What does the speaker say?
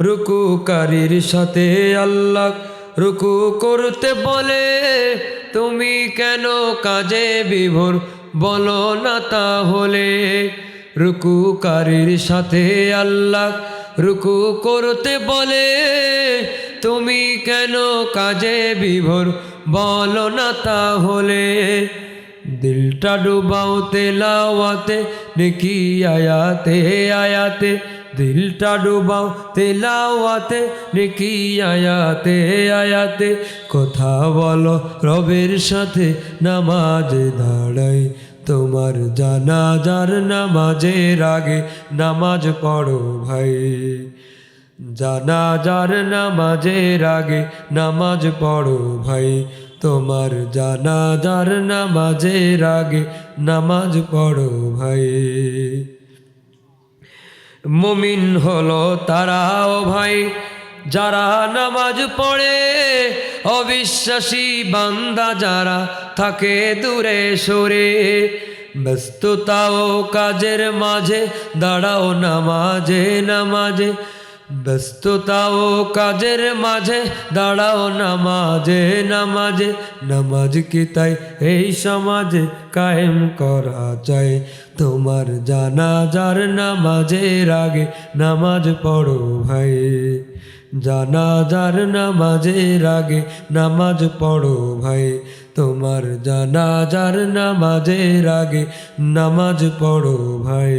রুকুকারীর সাথে আল্লাহ রুকু করতে বলে, তুমি কেন কাজে বিভোর? বলো না তাহলে। রুকুকারীর সাথে আল্লাহ রুকু করতে বলে, তুমি কেন কাজে বিভোর? বলো না তাহলে। দিলটা ডুবাও তেলাওয়াতে নেকি আয়াতে আয়াতে দিলটা ডুবাও, তেলাওয়াতে নেকি আয়াতে আয়াতে। কথা বলো রবের সাথে, নামাজে দাঁড়াই। তোমার জানাজার নামাজের আগে নামাজ পড়ো ভাই। জানাজার নামাজের আগে নামাজ পড়ো ভাই। তোমার জানাজার নামাজের আগে নামাজ পড়ো ভাই। মুমিন হলো তারাও ভাই। যারা নামাজ পড়ে, অবিশ্বাসী বান্দা যারা থাকে দূরে সরে ব্যস্ততা ও কাজের মাঝে, দাঁড়াও নামাজে নামাজে। ব্যস্ততা ও কাজের মাঝে, দাঁড়াও নামাজে নামাজে। নামাজ কি তাই? এই সমাজে কায়েম করা চাই। তোমার জানাজার নামাজের আগে নামাজ পড়ো ভাই। জানাজার নামাজের আগে নামাজ পড়ো ভাই। তোমার জানাজার নামাজের আগে নামাজ পড়ো ভাই।